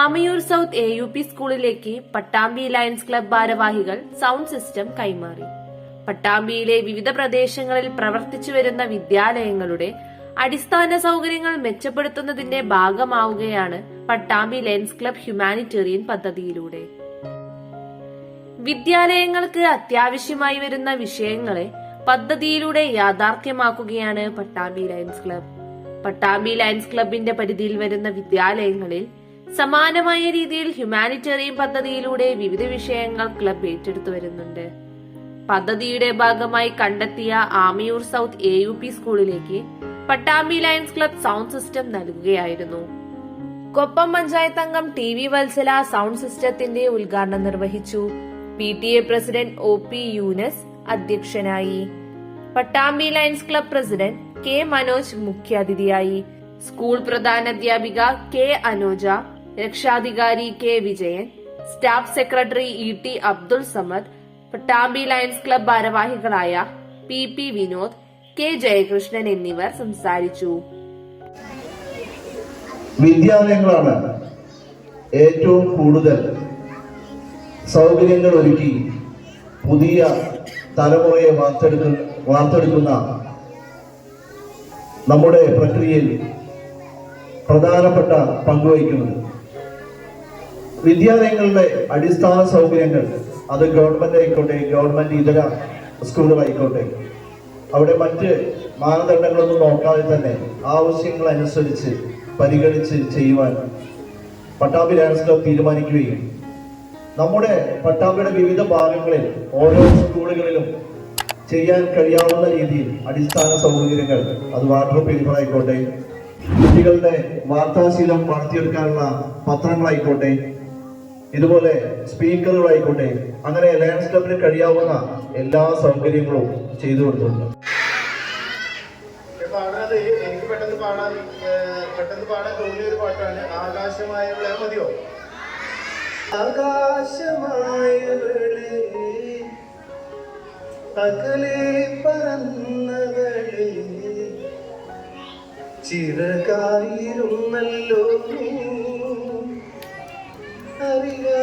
Amayur south A U P സ്കൂളിലേക്ക് Pattambi Lions Club ഭാരവാഹികൾ sound system കൈമാറി. പട്ടാമ്പിയിലെ വിവിധ പ്രദേശങ്ങളിൽ പ്രവർത്തിച്ചു വരുന്ന വിദ്യാലയങ്ങളുടെ അടിസ്ഥാന സൗകര്യങ്ങൾ മെച്ചപ്പെടുത്തുന്നതിന്റെ ഭാഗമാവുകയാണ് പട്ടാമ്പി ലയൺസ് ക്ലബ് ഹ്യൂമാനിറ്റേറിയൻ പദ്ധതിയിലൂടെ. വിദ്യാലയങ്ങൾക്ക് അത്യാവശ്യമായി വരുന്ന വിഷയങ്ങളെ പദ്ധതിയിലൂടെ യാഥാർത്ഥ്യമാക്കുകയാണ് Pattambi Lions Club Pattambi Lions ക്ലബിന്റെ പരിധിയിൽ വരുന്ന വിദ്യാലയങ്ങളിൽ സമാനമായ രീതിയിൽ ഹ്യൂമാനിറ്റേറിയൻ പദ്ധതിയിലൂടെ വിവിധ വിഷയങ്ങൾ ക്ലബ് ഏറ്റെടുത്തു വരുന്നുണ്ട്. പദ്ധതിയുടെ ഭാഗമായി കണ്ടെത്തിയ Amiyur south A U P സ്കൂളിലേക്ക് Pattambi Lions Club sound system നൽകുകയായിരുന്നു. കൊപ്പം പഞ്ചായത്ത് അംഗം ടി വി വത്സല സൗണ്ട് സിസ്റ്റത്തിന്റെ ഉദ്ഘാടനം നിർവഹിച്ചു. P T A president O P Yunus അധ്യക്ഷനായി. Pattambi Lions Club president K Manoj മുഖ്യാതിഥിയായി. സ്കൂൾ പ്രധാനാധ്യാപിക കെ അനോജ രക്ഷാധികാരി K Vijayan staff secretary E T Abdul Samad Pattambi Lions Club ഭാരവാഹികളായ P P Vinod K Jayakrishnan എന്നിവർ സംസാരിച്ചു. വിദ്യാലയങ്ങളാണ് ഏറ്റവും കൂടുതൽ സൗകര്യങ്ങൾ ഒരുക്കി പുതിയ തലമുറയെ വാർത്തെടുക്കുന്ന വാർത്തെടുക്കുന്ന നമ്മുടെ പ്രക്രിയയിൽ പ്രധാനപ്പെട്ട പങ്കുവഹിക്കുന്നത് വിദ്യാലയങ്ങളുടെ അടിസ്ഥാന സൗകര്യങ്ങൾ അത് ഗവൺമെന്റ് ആയിക്കോട്ടെ ഗവൺമെന്റ് ഇതര സ്കൂളുകളായിക്കോട്ടെ അവിടെ മറ്റ് മാനദണ്ഡങ്ങളൊന്നും നോക്കാതെ തന്നെ ആവശ്യങ്ങൾ അനുസരിച്ച് പരിഗണിച്ച് ചെയ്യുവാൻ പട്ടാമ്പി ക്ലബ് തീരുമാനിക്കുകയും നമ്മുടെ പട്ടാമ്പിയുടെ വിവിധ ഭാഗങ്ങളിൽ ഓരോ സ്കൂളുകളിലും ചെയ്യാൻ കഴിയാവുന്ന രീതിയിൽ അടിസ്ഥാന സൗകര്യങ്ങൾ അത് വാട്ടർ പേപ്പറായിക്കോട്ടെ കുട്ടികളുടെ വാർത്താശീലം വളർത്തിയെടുക്കാനുള്ള പത്രങ്ങളായിക്കോട്ടെ ഇതുപോലെ സ്പീക്കറുകളായിക്കോട്ടെ അങ്ങനെ ലയൺസ് ക്ലബിന് കഴിയാവുന്ന എല്ലാ സൗകര്യങ്ങളും ചെയ്തു കൊടുത്തിട്ടുണ്ട് പാടാതെ എനിക്ക് പെട്ടെന്ന് പാടാൻ പെട്ടെന്ന് പാടാൻ തോന്നിയ ഒരു പാട്ടാണ് ആകാശമായവളെ മതിയോ ആകാശമായവളെ അകലെ പറന്നവളെ ചിറകായിരുന്നല്ലോ നീ.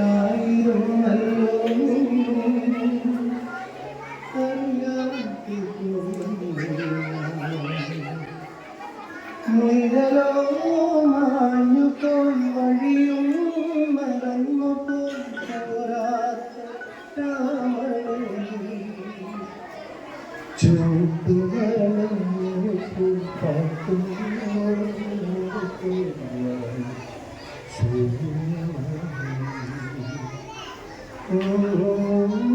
ചിറകായിരുന്നല്ലോ നിഴലോ മാഞ്ഞു പോയി വഴിയും മറന്നു പോരാത്ത രാമണി Oh, oh, oh.